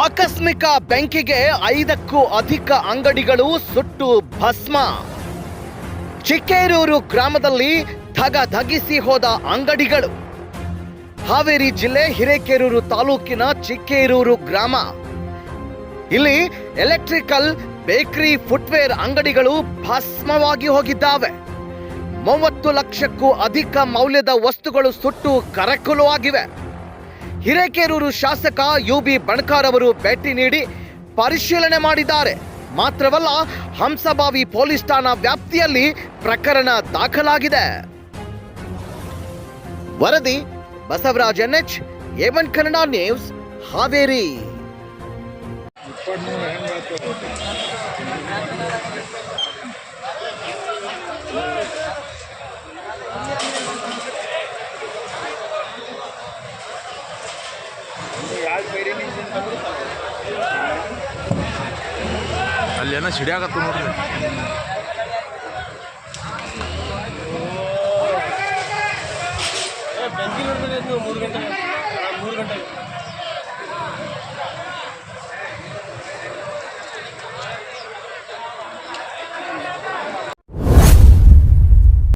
ಆಕಸ್ಮಿಕ ಬೆಂಕಿಗೆ ಐದಕ್ಕೂ ಅಧಿಕ ಅಂಗಡಿಗಳು ಸುಟ್ಟು ಭಸ್ಮ. ಚಿಕ್ಕೇರೂರು ಗ್ರಾಮದಲ್ಲಿ ಧಗ ಧಗಿಸಿ ಹೋದ ಅಂಗಡಿಗಳು. ಹಾವೇರಿ ಜಿಲ್ಲೆ ಹಿರೇಕೆರೂರು ತಾಲೂಕಿನ ಚಿಕ್ಕೇರೂರು ಗ್ರಾಮ. ಇಲ್ಲಿ ಎಲೆಕ್ಟ್ರಿಕಲ್, ಬೇಕರಿ, ಫುಟ್ವೇರ್ ಅಂಗಡಿಗಳು ಭಸ್ಮವಾಗಿ ಹೋಗಿದ್ದಾವೆ. ಮೂವತ್ತು ಲಕ್ಷಕ್ಕೂ ಅಧಿಕ ಮೌಲ್ಯದ ವಸ್ತುಗಳು ಸುಟ್ಟು ಕರಕುಲು ಆಗಿವೆ ಹಿರೇಕೆರೂರು ಶಾಸಕ ಯು ಬಿ ಬಣಕಾರ್ ಅವರು ಭೇಟಿ ನೀಡಿ ಪರಿಶೀಲನೆ ಮಾಡಿದ್ದಾರೆ. ಮಾತ್ರವಲ್ಲ, ಹಂಸಬಾವಿ ಪೊಲೀಸ್ ಠಾಣಾ ವ್ಯಾಪ್ತಿಯಲ್ಲಿ ಪ್ರಕರಣ ದಾಖಲಾಗಿದೆ. ವರದಿ, ಬಸವರಾಜ್ ಎನ್ಎಚ್ ಏವನ್ ಕನ್ನಡ ನ್ಯೂಸ್, ಹಾವೇರಿ. ಅಲ್ಲಿ ಏನೋ ಸಿಡಿಯಾಗತ್ತ ನೋಡ್ರಿ. ಮೂರು ಗಂಟೆ ಮೂರು ಗಂಟೆ